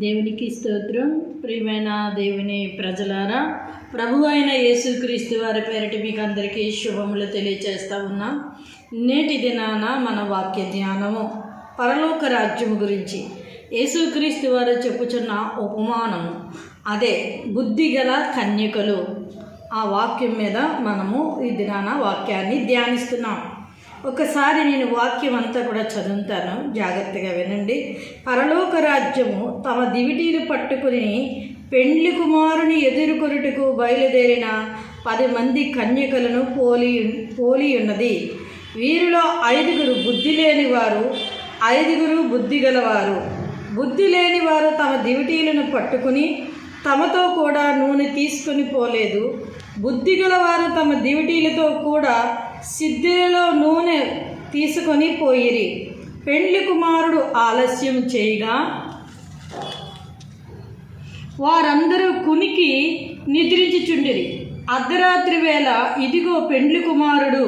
దేవునికి స్తోత్రం. ప్రియమైన దేవుని ప్రజలారా ప్రభు అయిన యేసుక్రీస్తు వారి పేరిట మీకు అందరికీ శుభములు తెలియచేస్తా ఉన్నాం. నేటి దినాన మన వాక్య ధ్యానము పరలోక రాజ్యము గురించి. యేసుక్రీస్తు వారు చెప్పుచున్న ఉపమానము అదే బుద్ధిగల కన్యకలు. ఆ వాక్యం మీద మనము ఈ దినాన వాక్యాన్ని ధ్యానిస్తున్నాం. ఒకసారి నేను వాక్యం అంతా కూడా చదువుతాను. జాగ్రత్తగా వినండి. పరలోక రాజ్యము తమ దివిటీలు పట్టుకుని పెండ్లి కుమారుని ఎదుర్కొనుటకు బయలుదేరిన పది మంది కన్యకలను పోలి పోలి ఉన్నది వీరిలో ఐదుగురు బుద్ధి లేని వారు ఐదుగురు బుద్ధి గలవారు బుద్ధి లేని వారు తమ దివిటీలను పట్టుకుని తమతో కూడా నూనె తీసుకుని పోలేదు. బుద్ధి గలవారు తమ దివిటీలతో కూడా సిద్ధిలో నూనె తీసుకొని పోయిరి. పెండ్లి కుమారుడు ఆలస్యం చేయగా వారందరూ కునికి నిద్రించుచుండిరి. అర్ధరాత్రి వేళ ఇదిగో పెండ్లి కుమారుడు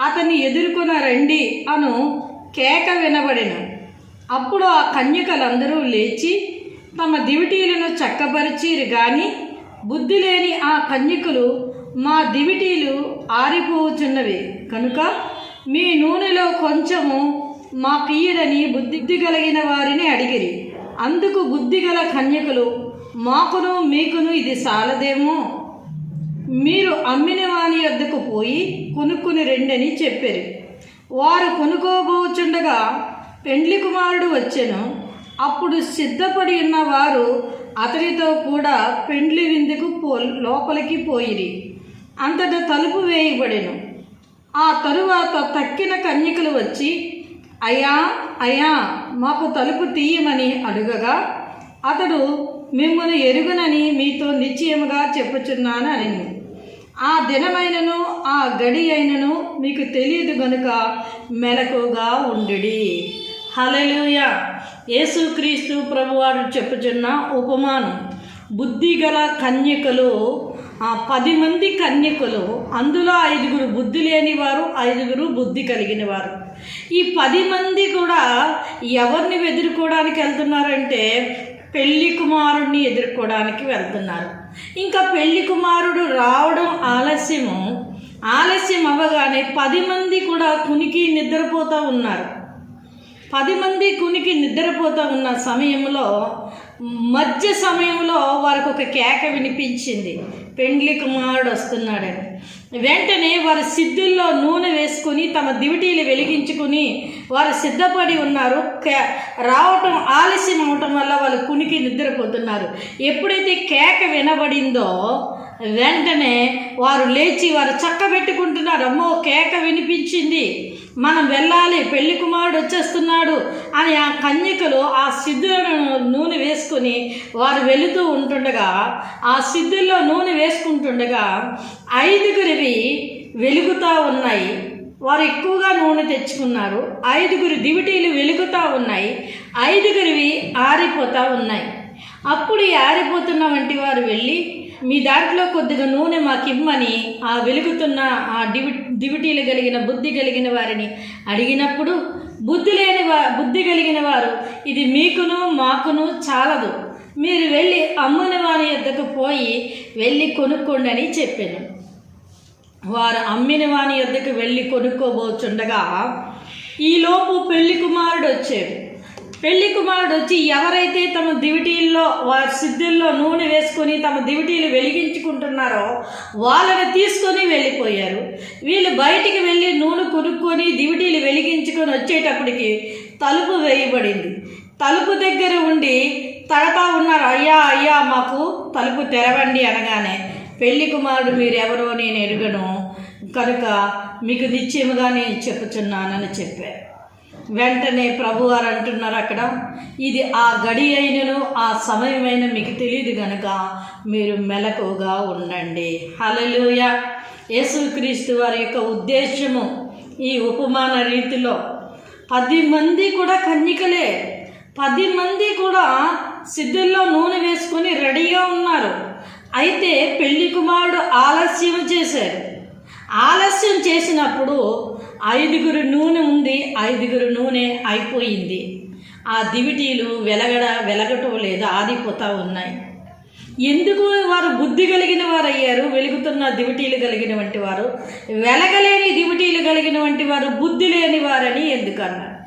అతన్ని ఎదుర్కొన రండి అను కేక వినబడిన. అప్పుడు ఆ కన్యకలందరూ లేచి తమ దివిటీలను చక్కపరిచిరు కానీ బుద్ధి లేని ఆ కన్యకలు మా దివిటీలు ఆరిపోచున్నవి. కనుక మీ నూనెలో కొంచెము మా పీయడని బుద్ధి కలిగిన వారిని అడిగిరి. అందుకు బుద్ధిగల కన్యకులు మాకును మీకును ఇది సాలదేమో? మీరు అమ్మిన వాని వద్దకు పోయి కొనుక్కుని రెండని చెప్పారు. వారు కొనుక్కోబోచుండగా పెండ్లి కుమారుడు వచ్చెను. అప్పుడు సిద్ధపడి ఉన్న వారు అతనితో కూడా పెండ్లి విందుకు పో లోపలికి పోయిరి. అంతట తలుపు వేయబడెను. ఆ తరువాత తక్కిన కన్యకలు వచ్చి అయ్యా అయ్యా మాకు తలుపు తీయమని అడుగగా అతడు మిమ్మల్ని ఎరుగునని మీతో నిశ్చయముగా చెప్పుచున్నాను అని ఆ దినమైనను ఆ గడి అయినను మీకు తెలియదు గనుక మెలకుగా ఉండుడి. హలలుయ యేసుక్రీస్తు ప్రభువారు చెప్పుచున్న ఉపమానం. బుద్ధిగల కన్యకలు ఆ పది మంది కన్యకులు అందులో ఐదుగురు బుద్ధి లేని వారు ఐదుగురు బుద్ధి కలిగిన వారు ఈ పది మంది కూడా ఎవరిని ఎదుర్కోవడానికి వెళ్తున్నారంటే పెళ్ళి కుమారుడిని ఎదుర్కోవడానికి వెళ్తున్నారు. ఇంకా పెళ్ళి కుమారుడు రావడం ఆలస్యము. ఆలస్యం అవ్వగానే పది మంది కూడా కునికి నిద్రపోతూ ఉన్నారు. పది మంది కునికి నిద్రపోతూ ఉన్న సమయంలో మధ్య సమయంలో వారికి ఒక కేక వినిపించింది. పెండ్లి కుమారుడు వస్తున్నాడని వెంటనే వారి సిద్ధుల్లో నూనె వేసుకుని తమ దివిటీలు వెలిగించుకుని వారు సిద్ధపడి ఉన్నారు. కే- రావటం ఆలస్యం అవటం వల్ల వాళ్ళు కునికి నిద్రపోతున్నారు. ఎప్పుడైతే కేక వినబడిందో వెంటనే వారు లేచి వారు చక్కబెట్టుకుంటున్నారు. అమ్మో కేక వినిపించింది. మనం వెళ్ళాలి పెళ్ళి కుమారుడు వచ్చేస్తున్నాడు అని ఆ కన్యకలు ఆ సిద్ధులను నూనె వేసుకొని వారు వెళుతూ ఉంటుండగా ఆ సిద్ధుల్లో నూనె వేసుకుంటుండగా ఐదుగురివి వెలుగుతూ ఉన్నాయి. వారు ఎక్కువగా నూనె తెచ్చుకున్నారు. ఐదుగురు దివిటీలు వెలుగుతూ ఉన్నాయి. ఐదుగురివి ఆరిపోతూ ఉన్నాయి. అప్పుడు ఆరిపోతున్న వంటి వారు వెళ్ళి మీ దాంట్లో కొద్దిగా నూనె మాకు ఆ వెలుగుతున్న ఆ డివి దివిటీలు కలిగిన బుద్ధి కలిగిన వారిని అడిగినప్పుడు బుద్ధి లేని వా బుద్ధి కలిగిన వారు ఇది మీకును మాకును చాలదు. మీరు వెళ్ళి అమ్ముని వారి యొద్దకు పోయి వెళ్ళి కొనుక్కోండి అని చెప్పాను. వారు అమ్మిన వాని యొద్దకు వెళ్ళి కొనుక్కోబోచుండగా ఈలోపు పెళ్ళి కుమారుడు వచ్చాడు. పెళ్ళి కుమారుడు వచ్చి ఎవరైతే తమ దివిటీల్లో వారి సిద్ధుల్లో నూనె వేసుకొని తమ దివిటీలు వెలిగించుకుంటున్నారో వాళ్ళని తీసుకొని వెళ్ళిపోయారు. వీళ్ళు బయటికి వెళ్ళి నూనె కొనుక్కొని దివిటీలు వెలిగించుకొని వచ్చేటప్పటికి తలుపు వేయబడింది. తలుపు దగ్గర ఉండి తడతా ఉన్నారు అయ్యా అయ్యా మాకు తలుపు తెరవండి అనగానే పెళ్ళి కుమారుడు మీరు నేను ఎరుగను కనుక మీకు నిశ్చయముగా నేను చెప్పుచున్నానని చెప్పారు. వెంటనే ప్రభువారు అంటున్నారు అక్కడ ఇది ఆ గడి అయినను ఆ సమయమైన మీకు తెలియదు గనుక మీరు మెలకుగా ఉండండి. హలలుయ యేసుక్రీస్తు వారి యొక్క ఉద్దేశము ఈ ఉపమాన రీతిలో పది మంది కూడా కన్యకలే పది మంది కూడా సిద్ధుల్లో నూనె వేసుకొని రెడీగా ఉన్నారు. అయితే పెళ్ళి కుమారుడు ఆలస్యం చేశారు. ఆలస్యం చేసినప్పుడు ఐదుగురు నూనె ఉంది ఐదుగురు నూనె అయిపోయింది. ఆ దివిటీలు వెలగడ వెలగటం లేదు ఆదిపోతా ఉన్నాయి. ఎందుకు వారు బుద్ధి కలిగిన వారు అయ్యారు వెలుగుతున్న దివిటీలు కలిగిన వంటి వారు వెలగలేని దివిటీలు కలిగిన వంటి వారు బుద్ధి లేని వారని ఎందుకు అన్నారు?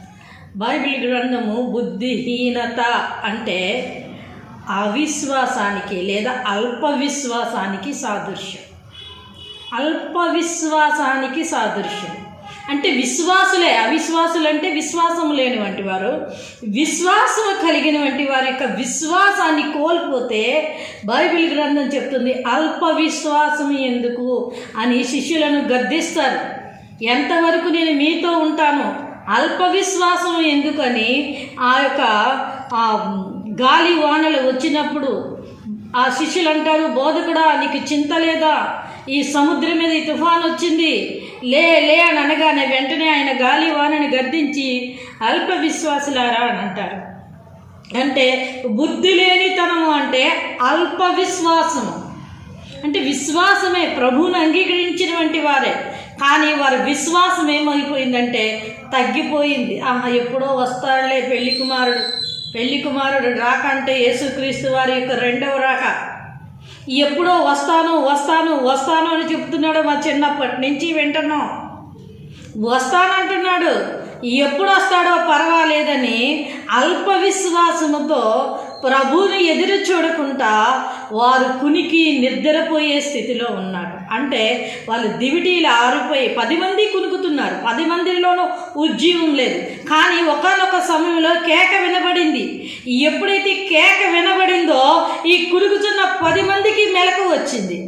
బైబిల్ గ్రంథము బుద్ధిహీనత అంటే అవిశ్వాసానికి లేదా అల్ప విశ్వాసానికి సాదృశ్యం. అల్ప విశ్వాసానికి సాదృశ్యం. అంటే విశ్వాసులే అవిశ్వాసులు అంటే విశ్వాసం లేని వంటి వారు. విశ్వాసం కలిగిన వంటి వారి యొక్క విశ్వాసాన్ని కోల్పోతే బైబిల్ గ్రంథం చెప్తుంది అల్ప విశ్వాసం ఎందుకు అని శిష్యులను గద్దిస్తారు. ఎంతవరకు నేను మీతో ఉంటాను అల్ప విశ్వాసం ఎందుకని ఆ యొక్క ఆ గాలి వానలు వచ్చినప్పుడు ఆ శిష్యులు అంటారు బోధకుడా నీకు చింత లేదా? ఈ సముద్రం మీద ఈ తుఫాన్ వచ్చింది. లే లే అని అనగానే వెంటనే ఆయన గాలి వానని గద్దించి అల్ప విశ్వాసులారా అని అంటారు. అంటే బుద్ధి లేనితనము అంటే అల్ప విశ్వాసము. అంటే విశ్వాసమే ప్రభువుని అంగీకరించినటువంటి వారే. కానీ వారి విశ్వాసం ఏమైపోయిందంటే తగ్గిపోయింది. ఆహా ఎప్పుడో వస్తాడులే పెళ్ళి కుమారుడు. పెళ్ళి కుమారుడు రాక అంటే యేసుక్రీస్తు వారి యొక్క రెండవ రాక. ఎప్పుడో వస్తాను వస్తాను వస్తాను అని చెప్తున్నాడు మా చిన్నప్పటి నుంచి వింటున్నాం. వస్తానంటున్నాడు. ఎప్పుడు వస్తాడో పర్వాలేదని అల్ప విశ్వాసముతో ప్రభువుని ఎదురు చూడకుండా వారు కునికి నిద్రపోయే స్థితిలో ఉన్నారు. అంటే వాళ్ళు దివిటీలు ఆరిపోయి పది మంది కునుకుతున్నారు. పది మందిలోనూ ఉజ్జీవం లేదు. కానీ ఒకనొక సమయంలో కేక వినబడింది. ఎప్పుడైతే కేక వినబడిందో ఈ కునుకుతున్న పది మందికి మెలకు వచ్చింది.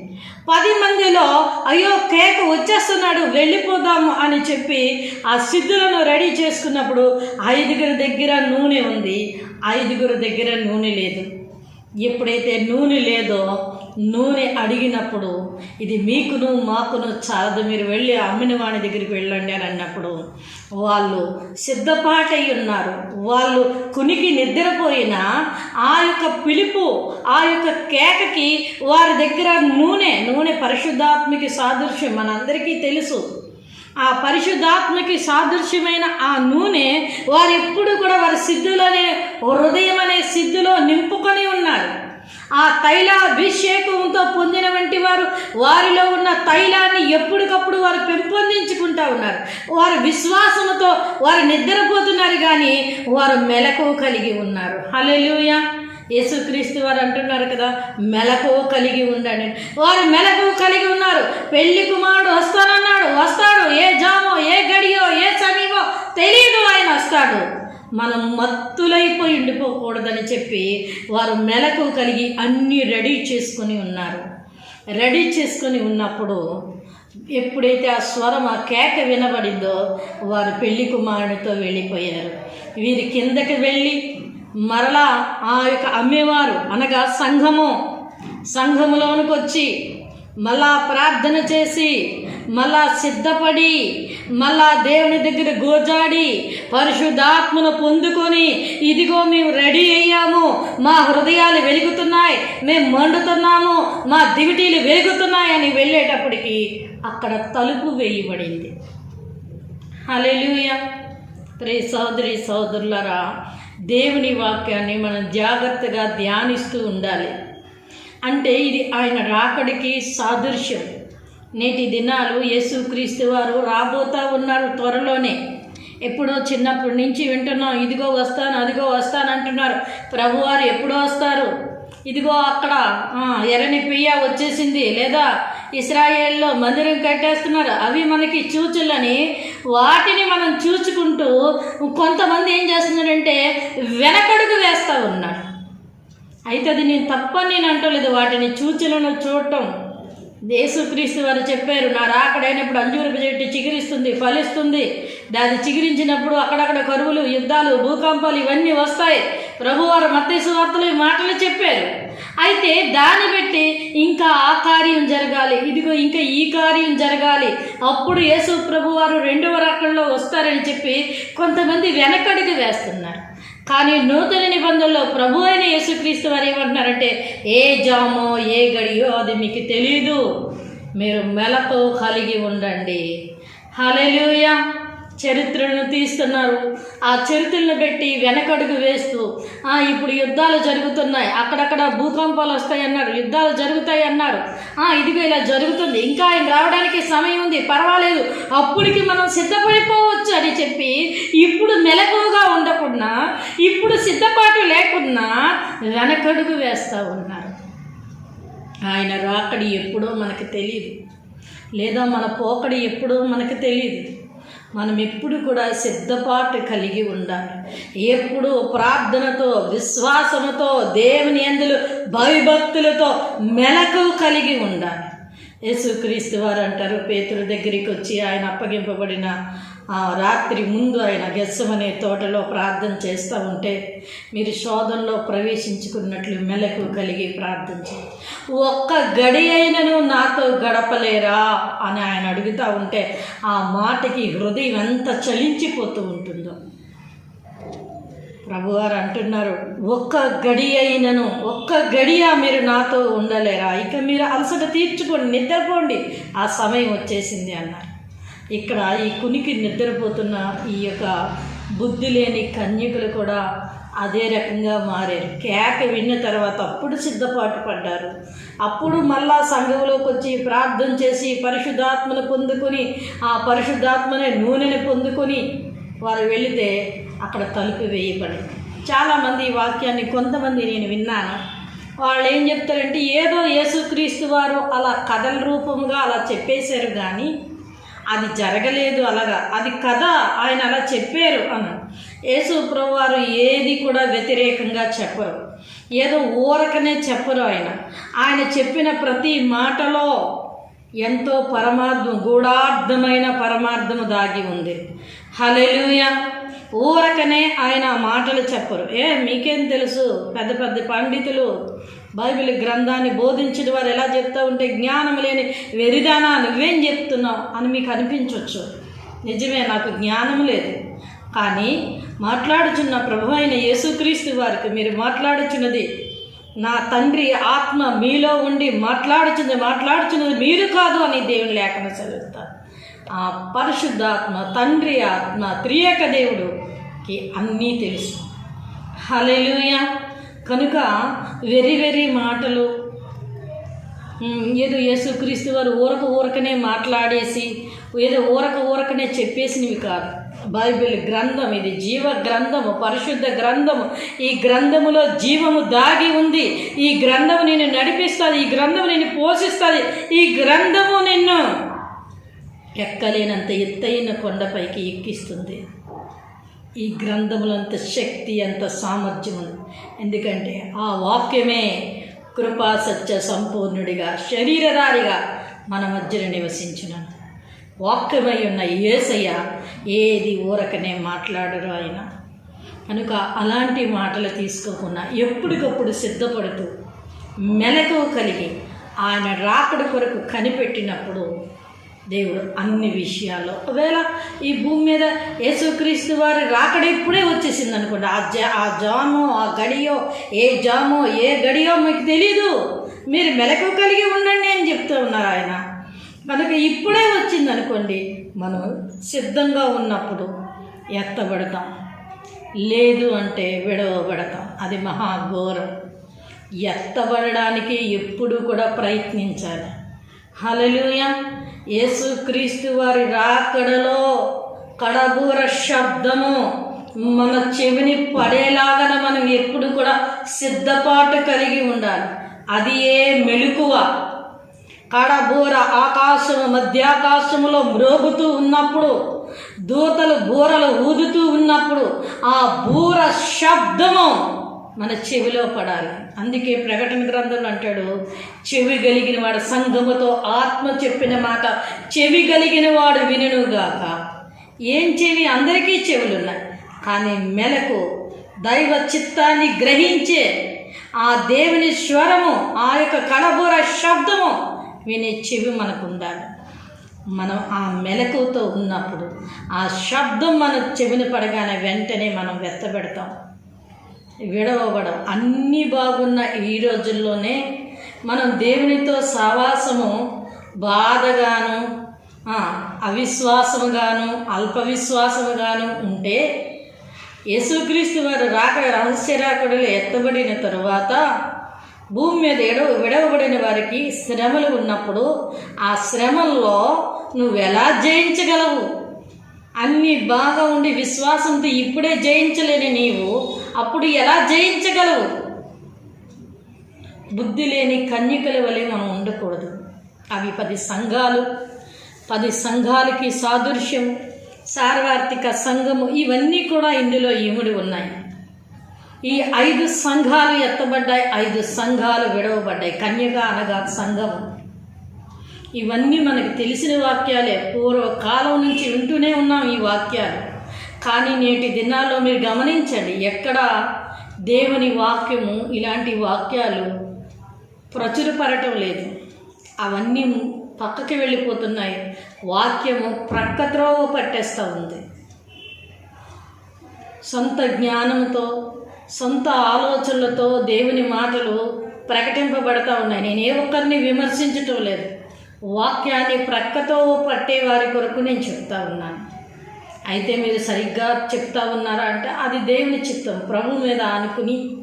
పది మందిలో అయ్యో కేక వచ్చేస్తున్నాడు వెళ్ళిపోదాము అని చెప్పి ఆ సిద్ధులను రెడీ చేసుకున్నప్పుడు ఐదుగురి దగ్గర నూనె ఉంది. ఐదుగురు దగ్గర నూనె లేదు. ఎప్పుడైతే నూనె లేదో నూనె అడిగినప్పుడు ఇది మీకును మాకును చాలదు మీరు వెళ్ళి అమ్మిన వాణి దగ్గరికి వెళ్ళండి అని అన్నప్పుడు వాళ్ళు సిద్ధపాటై ఉన్నారు. వాళ్ళు కునికి నిద్రపోయిన ఆ యొక్క పిలుపు ఆ యొక్క కేకకి వారి దగ్గర నూనె నూనె పరిశుద్ధాత్మకి సాదృశ్యం మనందరికీ తెలుసు. ఆ పరిశుద్ధాత్మకి సాదృశ్యమైన ఆ నూనె వారు ఎప్పుడు కూడా వారి సిద్ధులనే హృదయం అనే సిద్ధులో నింపుకొని ఉన్నారు. ఆ తైలాభిషేకంతో పొందిన వంటి వారు వారిలో ఉన్న తైలాన్ని ఎప్పటికప్పుడు వారు పెంపొందించుకుంటా ఉన్నారు. వారు విశ్వాసంతో వారు నిద్రపోతున్నారు కానీ వారు మెలకు కలిగి ఉన్నారు. హలో యేసుక్రీస్తు వారు అంటున్నారు కదా మెలకు కలిగి ఉండండి. వారు మెలకువ కలిగి ఉన్నారు. పెళ్ళి కుమారుడు వస్తానన్నాడు. వస్తాడు. ఏ జామో ఏ గడియో ఏ సమీపో తెలియదు ఆయన వస్తాడు. మనం మత్తులైపోయి ఉండిపోకూడదని చెప్పి వారు మెలకు కలిగి అన్నీ రెడీ చేసుకొని ఉన్నారు. రెడీ చేసుకొని ఉన్నప్పుడు ఎప్పుడైతే ఆ స్వరం ఆ కేక వినబడిందో వారు పెళ్ళి కుమారుడితో వెళ్ళిపోయారు. వీరి కిందకి వెళ్ళి మరలా ఆ యొక్క అమ్మేవారు అనగా సంఘము. సంఘములోనికి వచ్చి మళ్ళా ప్రార్థన చేసి మళ్ళా సిద్ధపడి మళ్ళా దేవుని దగ్గర గోజాడి పరిశుద్ధాత్మను పొందుకొని ఇదిగో మేము రెడీ అయ్యాము. మా హృదయాలు వెలుగుతున్నాయి. మేము మండుతున్నాము. మా దివిటీలు వెలుగుతున్నాయని వెళ్ళేటప్పటికి అక్కడ తలుపు వేయబడింది. అలెలుయ ప్రే సోదరి సోదరులరా దేవుని వాక్యాన్ని మనం జాగ్రత్తగా ధ్యానిస్తూ ఉండాలి. అంటే ఇది ఆయన రాకడికి సాదృశ్యం. నేటి దినాలు యేసుక్రీస్తు వారు రాబోతా ఉన్నారు త్వరలోనే. ఎప్పుడో చిన్నప్పటి నుంచి వింటున్నాం ఇదిగో వస్తాను అదిగో వస్తాను అంటున్నారు. ప్రభువారు ఎప్పుడో వస్తారు? ఇదిగో అక్కడ ఎర్రని పియ్య వచ్చేసింది. లేదా ఇస్రాయేల్లో మందిరం కట్టేస్తున్నారు. అవి మనకి చూచులని వాటిని మనం చూచుకుంటూ కొంతమంది ఏం చేస్తున్నారంటే వెనకడుగు వేస్తూ ఉన్నారు. అయితే అది నేను తప్పని నేను అంటలేదు. వాటిని చూచులను చూడటం. యేసుక్రీస్తు వారు చెప్పారు నా రాకడైనప్పుడు అంజూరపు చెట్టు చిగురిస్తుంది ఫలిస్తుంది. దాన్ని చిగురించినప్పుడు అక్కడక్కడ కరువులు యుద్ధాలు భూకంపాలు ఇవన్నీ వస్తాయి. ప్రభువారు మత్తేసు వార్తలు ఈ మాటలు చెప్పారు. అయితే దాన్ని బట్టి ఇంకా ఆ కార్యం జరగాలి. ఇదిగో ఇంకా ఈ కార్యం జరగాలి. అప్పుడు యేసు ప్రభువారు రెండవ రకంలో వస్తారని చెప్పి కొంతమంది వెనకడుగు వేస్తున్నారు. కానీ నూతన నిబంధనలో ప్రభు అయిన యేసుక్రీస్తు వారు ఏమంటున్నారంటే ఏ జామో ఏ గడియో అది మీకు తెలీదు. మీరు మెలకు కలిగి ఉండండి. హలెలుయా చరిత్రను తీస్తున్నారు. ఆ చరిత్రను పెట్టి వెనకడుగు వేస్తూ ఆ, ఇప్పుడు యుద్ధాలు జరుగుతున్నాయి. అక్కడక్కడ భూకంపాలు వస్తాయి అన్నారు యుద్ధాలు జరుగుతాయి అన్నారు ఆ, ఇదిగో ఇలా జరుగుతుంది. ఇంకా ఆయన రావడానికి సమయం ఉంది. పర్వాలేదు. అప్పటికి మనం సిద్ధపడిపోవచ్చు అని చెప్పి ఇప్పుడు మెలకువగా ఉండకుండా ఇప్పుడు సిద్ధపాటు లేకున్నా వెనకడుగు వేస్తూ ఉన్నారు. ఆయన రాకడి ఎప్పుడో మనకు తెలియదు లేదా మన పోకడి ఎప్పుడో మనకు తెలియదు మనం ఎప్పుడు కూడా సిద్ధపాటు కలిగి ఉండాలి. ఎప్పుడు ప్రార్థనతో విశ్వాసముతో దేవుని ఎందులు భయభక్తులతో మెలకు కలిగి ఉండాలి. యేసుక్రీస్తు వారు అంటారు పేతురు దగ్గరికి వచ్చి ఆయన అప్పగింపబడిన రాత్రి ముందు ఆయన గెస్సమనే తోటలో ప్రార్థన చేస్తూ ఉంటే మీరు శోధనలో ప్రవేశించుకున్నట్లు మెలకు కలిగి ప్రార్థన ఒక్క గడి అయినను నాతో గడపలేరా అని ఆయన అడుగుతూ ఉంటే ఆ మాటకి హృదయం ఎంత చలించిపోతూ ఉంటుందో. ప్రభువారు అంటున్నారు ఒక్క గడి అయినను ఒక్క గడియ మీరు నాతో ఉండలేరా? ఇక మీరు అలసట తీర్చుకోండి నిద్రపోండి. ఆ సమయం వచ్చేసింది అన్నారు. ఇక్కడ ఈ కునికి నిద్రపోతున్న ఈ యొక్క బుద్ధి లేని కన్యకులు కూడా అదే రకంగా మారారు. కేక విన్న తర్వాత అప్పుడు సిద్ధపాటు పడ్డారు. అప్పుడు మళ్ళా సంఘంలోకి వచ్చి ప్రార్థన చేసి పరిశుద్ధాత్మను పొందుకొని ఆ పరిశుద్ధాత్మనే నూనెని పొందుకొని వారు వెళితే అక్కడ తలుపు వేయబడింది. చాలామంది ఈ వాక్యాన్ని కొంతమంది నేను విన్నాను. వాళ్ళు ఏం చెప్తారంటే ఏదో యేసుక్రీస్తు వారు అలా కథల రూపంగా అలా చెప్పేశారు కానీ అది జరగలేదు అలాగా. అది కథ ఆయన అలా చెప్పారు అన్న యేసు వారు ఏది కూడా వ్యతిరేకంగా చెప్పరు. ఏదో ఊరకనే చెప్పరు ఆయన. ఆయన చెప్పిన ప్రతి మాటలో ఎంతో పరమార్థం గూఢార్థమైన పరమార్థము దాగి ఉంది. హలెలుయ ఊరకనే ఆయన ఆ మాటలు చెప్పరు. ఏ మీకేం తెలుసు? పెద్ద పెద్ద పండితులు బైబిల్ గ్రంథాన్ని బోధించిన వారు ఎలా చెప్తా ఉంటే జ్ఞానం లేని వెరిదానా నువ్వేం చెప్తున్నావు అని మీకు అనిపించవచ్చు నిజమే నాకు జ్ఞానం లేదు. కానీ మాట్లాడుచున్న ప్రభు అయిన యేసుక్రీస్తు వారికి మీరు మాట్లాడుచున్నది నా తండ్రి ఆత్మ మీలో ఉండి మాట్లాడుచున్నది మాట్లాడుచున్నది మీరు కాదు అని దేవుని లేఖన చదువుతారు. ఆ పరిశుద్ధాత్మ తండ్రి ఆత్మ త్రియేక దేవుడుకి అన్నీ తెలుసు. హలెలుయ కనుక వెరీ వెరీ మాటలు ఏదో యేసుక్రీస్తు వారు ఊరక ఊరకనే మాట్లాడేసి ఏదో ఊరక ఊరకనే చెప్పేసినవి కాదు. బైబిల్ గ్రంథం ఇది జీవ గ్రంథము పరిశుద్ధ గ్రంథము. ఈ గ్రంథములో జీవము దాగి ఉంది. ఈ గ్రంథము నిన్ను నడిపిస్తుంది ఈ గ్రంథము నిన్ను పోషిస్తుంది ఈ గ్రంథము నిన్ను ఎక్కలేనంత ఎత్తైన కొండపైకి ఎక్కిస్తుంది. ఈ గ్రంథములంత శక్తి అంత సామర్థ్యం ఎందుకంటే ఆ వాక్యమే కృపా సత్య సంపూర్ణుడిగా శరీరధారిగా మన మధ్యన నివసించిన వాక్యమై ఉన్న ఏసయ్య ఏది ఊరకనే మాట్లాడరు ఆయన. కనుక అలాంటి మాటలు తీసుకోకుండా ఎప్పటికప్పుడు సిద్ధపడుతూ మెలకు కలిగి ఆయన రాకడ కొరకు కనిపెట్టినప్పుడు దేవుడు అన్ని విషయాల్లో. ఒకవేళ ఈ భూమి మీద యేసుక్రీస్తు వారి రాకడ ఇప్పుడే వచ్చేసింది అనుకోండి. ఆ జా ఆ జామో ఆ గడియో ఏ జామో ఏ గడియో మీకు తెలీదు. మీరు మెలకు కలిగి ఉండండి అని చెప్తూ ఉన్నారు ఆయన. కనుక ఇప్పుడే వచ్చింది అనుకోండి మనం సిద్ధంగా ఉన్నప్పుడు ఎత్తబడతాం. లేదు అంటే విడవబడతాం. అది మహాఘోరం ఎత్తబడడానికి ఎప్పుడు కూడా ప్రయత్నించాలి. హలలుయ యేసుక్రీస్తు వారి రాకడలో కడబూర శబ్దము మన చెవిని పడేలాగా మనం ఎప్పుడు కూడా సిద్ధపాటు కలిగి ఉండాలి. అది ఏ మెలకువ. కడబూర ఆకాశము మధ్యాకాశములో మ్రోగుతూ ఉన్నప్పుడు దూతలు బూరలు ఊదుతూ ఉన్నప్పుడు ఆ బూర శబ్దము మన చెవిలో పడాలి. అందుకే ప్రకటన గ్రంథంలో అంటాడు చెవి కలిగిన వాడు సంఘముతో ఆత్మ చెప్పిన మాట చెవి కలిగిన వాడు వినుగాక ఏం చెవి? అందరికీ చెవులు ఉన్నాయి కానీ మెలకు దైవ చిత్తాన్ని గ్రహించే ఆ దేవుని స్వరము ఆ యొక్క కడబూర శబ్దము వినే చెవి మనకు ఉండాలి మనం ఆ మెలకుతో ఉన్నప్పుడు ఆ శబ్దం మన చెవిని పడగానే వెంటనే మనం వెత్తబెడతాం విడవబడ అన్నీ బాగున్న ఈ రోజుల్లోనే మనం దేవునితో సావాసము బాధగాను అవిశ్వాసముగాను అల్పవిశ్వాసముగాను ఉంటే యేసుక్రీస్తు వారు రాక రహస్యరాకుడులు ఎత్తబడిన తరువాత భూమి మీద ఎడవ విడవబడిన వారికి శ్రమలు ఉన్నప్పుడు ఆ శ్రమల్లో నువ్వు ఎలా జయించగలవు? అన్నీ బాగా ఉండి విశ్వాసంతో ఇప్పుడే జయించలేని నీవు అప్పుడు ఎలా జయించగలవు? బుద్ధి లేని కన్యకల వలె మనం ఉండకూడదు. అవి పది సంఘాలు. పది సంఘాలకి సాదృశ్యం సార్వార్థిక సంఘము ఇవన్నీ కూడా ఇందులో ఇముడి ఉన్నాయి. ఈ ఐదు సంఘాలు ఎత్తబడ్డాయి ఐదు సంఘాలు విడవబడ్డాయి. కన్యక అనగా సంఘము. ఇవన్నీ మనకు తెలిసిన వాక్యాలే. పూర్వకాలం నుంచి వింటూనే ఉన్నాం ఈ వాక్యాలు. కానీ నేటి దినాల్లో మీరు గమనించండి ఎక్కడ దేవుని వాక్యము ఇలాంటి వాక్యాలు ప్రచురపడటం లేదు. అవన్నీ పక్కకి వెళ్ళిపోతున్నాయి. వాక్యము ప్రక్కత్రోవ పట్టేస్తూ ఉంది. సొంత జ్ఞానంతో సొంత ఆలోచనలతో దేవుని మాటలు ప్రకటింపబడతా ఉన్నాయి. నేను ఏ ఒక్కరిని విమర్శించటం లేదు. వాక్యాన్ని ప్రక్కతో పట్టే వారి కొరకు నేను చెప్తా ఉన్నాను. అయితే మీరు సరిగ్గా చెప్తా ఉన్నారా అంటే అది దేవుని చిత్తం ప్రభు మీద ఆనుకుని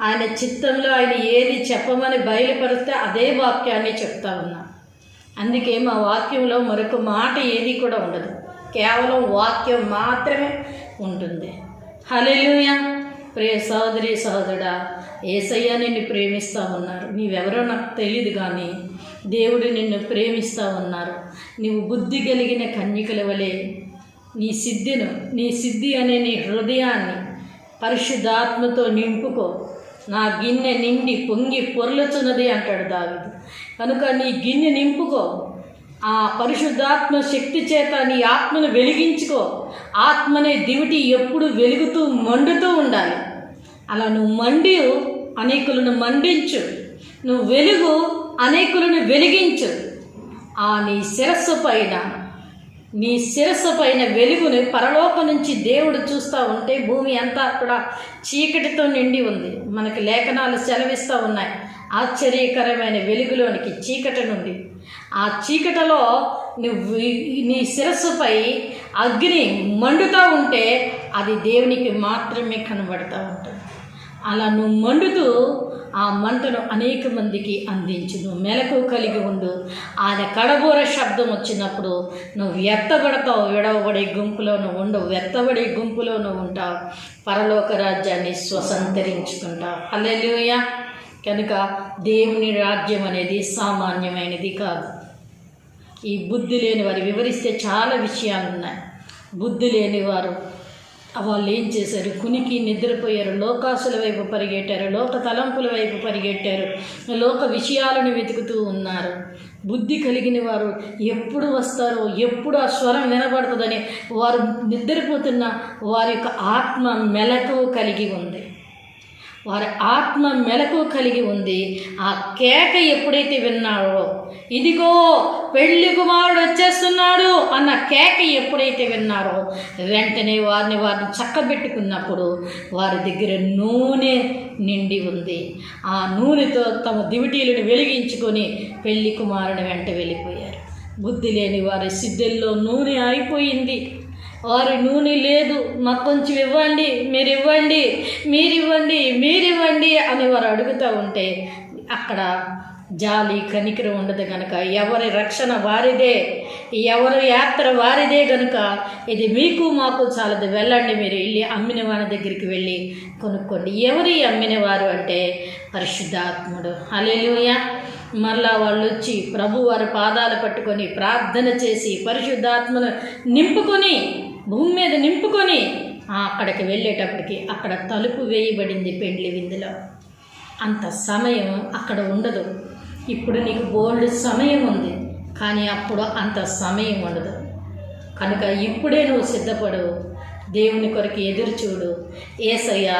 ఆయన చిత్తంలో ఆయన ఏది చెప్పమని బయలుపరిస్తే అదే వాక్యాన్ని చెప్తా ఉన్నా. అందుకే మా వాక్యంలో మరొక మాట ఏది కూడా ఉండదు. కేవలం వాక్యం మాత్రమే ఉంటుంది. హల్లెలూయా! ప్రియ సహోదరి సహోదరుడా ఏసయ్య నిన్ను ప్రేమిస్తూ ఉన్నారు. నీవెవరో నాకు తెలియదు కానీ దేవుడు నిన్ను ప్రేమిస్తూ ఉన్నారు. నీవు బుద్ధి కలిగిన కన్యకల వలె నీ సిద్ధిను నీ సిద్ధి అనే నీ హృదయాన్ని పరిశుద్ధాత్మతో నింపుకో. నా గిన్నె నిండి పొంగి పొర్లుచున్నది అంటాడు దావిదు. కనుక నీ గిన్నె నింపుకో. ఆ పరిశుద్ధాత్మ శక్తి చేత నీ ఆత్మను వెలిగించుకో. ఆత్మనే దివిటి ఎప్పుడు వెలుగుతూ మండుతూ ఉండాలి. అలా నువ్వు మండి అనేకులను మండించు. నువ్వు వెలుగు అనేకులను వెలిగించు. ఆ నీ శిరస్సు పైన నీ శిరస్సు పైన వెలుగుని పరలోకం నుంచి దేవుడు చూస్తూ ఉంటే భూమి అంతా కూడా చీకటితో నిండి ఉంది. మనకి లేఖనాలు సెలవిస్తూ ఉన్నాయి. ఆశ్చర్యకరమైన వెలుగులోనికి చీకటి నుండి. ఆ చీకటిలో నువ్వు నీ శిరస్సుపై అగ్ని మండుతూ ఉంటే అది దేవునికి మాత్రమే కనబడుతూ ఉంటుంది. అలా నువ్వు మండుతూ ఆ మంటను అనేక మందికి అందించును. మెలకు కలిగి ఉండు. ఆయన కడబూర శబ్దం వచ్చినప్పుడు నువ్వు ఎత్తబడతావు విడవబడే గుంపులోను ఉండవు ఎత్తబడే గుంపులోను ఉంటావు. పరలోక రాజ్యాన్ని స్వసంతరించుకుంటావు హల్లెలూయ. కనుక దేవుని రాజ్యం అనేది సామాన్యమైనది కాదు. ఈ బుద్ధి లేని వారు వివరిస్తే చాలా విషయాలు ఉన్నాయి బుద్ధి లేని వారు వాళ్ళు ఏం చేశారు? కునికి నిద్రపోయారు లోకాసుల వైపు పరిగెట్టారు లోక తలంపుల వైపు పరిగెట్టారు లోక విషయాలను వెతుకుతూ ఉన్నారు. బుద్ధి కలిగిన వారు ఎప్పుడు వస్తారో ఎప్పుడు ఆ స్వరం వినబడుతుందని వారు నిద్రపోతున్న వారి యొక్క ఆత్మ మెలకు కలిగి ఉంది. వారి ఆత్మ మెలకు కలిగి ఉంది. ఆ కేక ఎప్పుడైతే విన్నారో ఇదిగో పెళ్ళి కుమారుడు వచ్చేస్తున్నాడు అన్న కేక ఎప్పుడైతే విన్నారో వెంటనే వారిని వారిని చక్కబెట్టుకున్నప్పుడు వారి దగ్గర నూనె నిండి ఉంది. ఆ నూనెతో తమ దివిటీలను వెలిగించుకొని పెళ్ళి కుమారుని వెంట వెళ్ళిపోయారు. బుద్ధి లేని వారి సిద్ధుల్లో నూనె అయిపోయింది వారి నూనె లేదు. మాకు కొంచెం ఇవ్వండి మీరు ఇవ్వండి మీరు ఇవ్వండి మీరు ఇవ్వండి అని వారు అడుగుతూ ఉంటే అక్కడ జాలి కనికరం ఉండదు కనుక ఎవరి రక్షణ వారిదే ఎవరి యాత్ర వారిదే కనుక ఇది మీకు మాకు చాలదు. వెళ్ళండి మీరు వెళ్ళి అమ్మిన వారి దగ్గరికి వెళ్ళి కొనుక్కోండి. ఎవరి అమ్మిన వారు అంటే పరిశుద్ధాత్ముడు. అలెలుయ మరలా వాళ్ళు వచ్చి ప్రభు వారి పాదాలు పట్టుకొని ప్రార్థన చేసి పరిశుద్ధాత్మను నింపుకొని భూమి మీద నింపుకొని అక్కడికి వెళ్ళేటప్పటికి అక్కడ తలుపు వేయబడింది పెండ్లి విందులో. అంత సమయం అక్కడ ఉండదు. ఇప్పుడు నీకు బోల్డ్ సమయం ఉంది కానీ అప్పుడు అంత సమయం ఉండదు. కనుక ఇప్పుడే నువ్వు సిద్ధపడు. దేవుని కొరకు ఎదురు చూడు. ఏసయ్య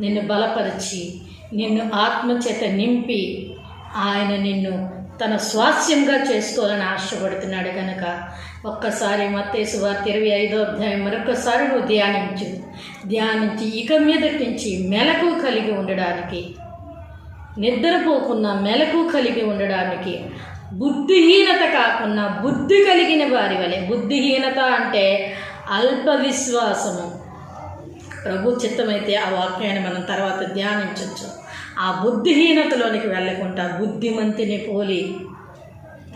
నిన్ను బలపరిచి నిన్ను ఆత్మచేత నింపి ఆయన నిన్ను తన స్వాస్యంగా చేసుకోవాలని ఆశపడుతున్నాడు కనుక ఒక్కసారి మత్తేసు వార్త ఇరవై ఐదో అధ్యాయం మరొకసారి నువ్వు ధ్యానించు. ధ్యానించి ఇక మీదటి నుంచి మెలకు కలిగి ఉండడానికి నిద్రపోకున్న మెలకు కలిగి ఉండడానికి బుద్ధిహీనత కాకుండా బుద్ధి కలిగిన వారి వలె. బుద్ధిహీనత అంటే అల్ప విశ్వాసము ప్రభు చిత్తమైతే ఆ వాక్యాన్ని మనం తర్వాత ధ్యానించవచ్చు ఆ బుద్ధిహీనతలోనికి వెళ్ళకుండా బుద్ధిమంతిని పోలి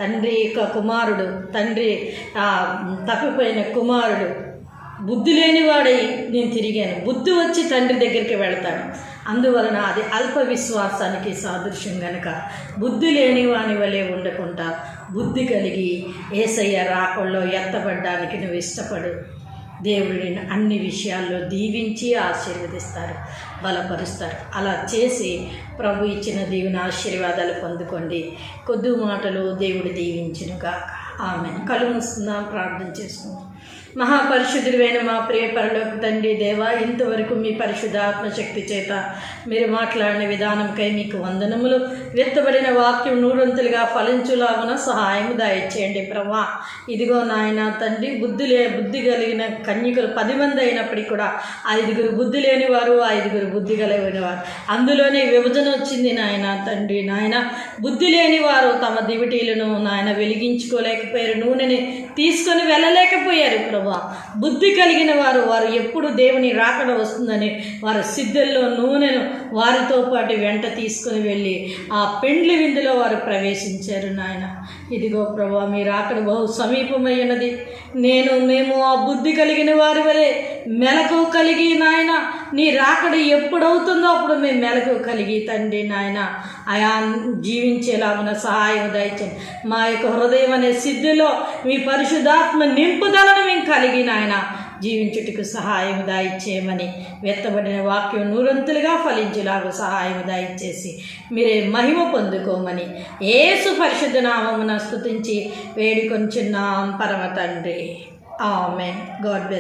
తండ్రి యొక్క కుమారుడు తండ్రి తప్పిపోయిన కుమారుడు బుద్ధి లేనివాడై నేను తిరిగాను. బుద్ధి వచ్చి తండ్రి దగ్గరికి వెళ్తాను. అందువలన అది అల్ప విశ్వాసానికి సాదృశ్యం గనక. బుద్ధి లేని వాని వలె ఉండకుండా బుద్ధి కలిగి ఏసయ్య రాకల్లో ఎత్తబడ్డానికి నువ్వు ఇష్టపడు. దేవుడిని అన్ని విషయాల్లో దీవించి ఆశీర్వదిస్తారు. బలపరుస్తారు. అలా చేసి ప్రభు ఇచ్చిన దేవుని ఆశీర్వాదాలు పొందుకోండి. కొద్ది మాటలు దేవుడు దీవించునుగా ఆమె కలుగుస్తుందా ప్రార్థన చేసుకుందాం మహాపరిశుద్ధుడైన మా ప్రియ పరలోక తండ్రి దేవా ఇంతవరకు మీ పరిశుద్ధ ఆత్మశక్తి చేత మీరు మాట్లాడిన విధానంకై మీకు వందనములు. విత్తబడిన వాక్యం నూరంతులుగా ఫలించులాగున సహాయం దయచేయండి ప్రభా. ఇదిగో నాయన తండ్రి బుద్ధి లే బుద్ధి కలిగిన కన్యకులు పది మంది అయినప్పటికీ కూడా ఐదుగురు బుద్ధి లేని వారు ఐదుగురు బుద్ధి కలిగిన వారు అందులోనే విభజన వచ్చింది నాయన తండ్రి. నాయన బుద్ధి లేని వారు తమ దివిటీలను నాయన వెలిగించుకోలేకపోయారు. నూనెని తీసుకొని వెళ్ళలేకపోయారు ప్రభు. బుద్ధి కలిగిన వారు వారు ఎప్పుడు దేవుని రాకడ వస్తుందని వారు సిద్ధుల్లో నూనెను వారితో పాటు వెంట తీసుకుని వెళ్ళి ఆ పెండ్లి విందులో వారు ప్రవేశించారు నాయన. ఇదిగో ప్రభా మీ రాకడ బహు సమీపమైనది. నేను మేము ఆ బుద్ధి కలిగిన వారి వలె మెలకు కలిగి నాయన నీ రాకడ ఎప్పుడవుతుందో అప్పుడు మేము మెలకు కలిగి తండ్రి నాయన. ఆయా జీవించేలాగున సహాయం దయచండి మా యొక్క హృదయం అనే సిద్ధిలో మీ పరిశుద్ధాత్మ నింపుదలను మేము కలిగి నాయన. జీవించుటకు సహాయం దాయిచ్చేయమని వెత్తబడిన వాక్యం నూరంతులుగా ఫలించేలాగా సహాయం దాయిచ్చేసి మీరే మహిమ పొందుకోమని ఏసు పరిశుద్ధ నామమున స్థుతించి వేడుకొంచున్నాం పరమ తండ్రి. ఆమె గాడ్ బ్లెస్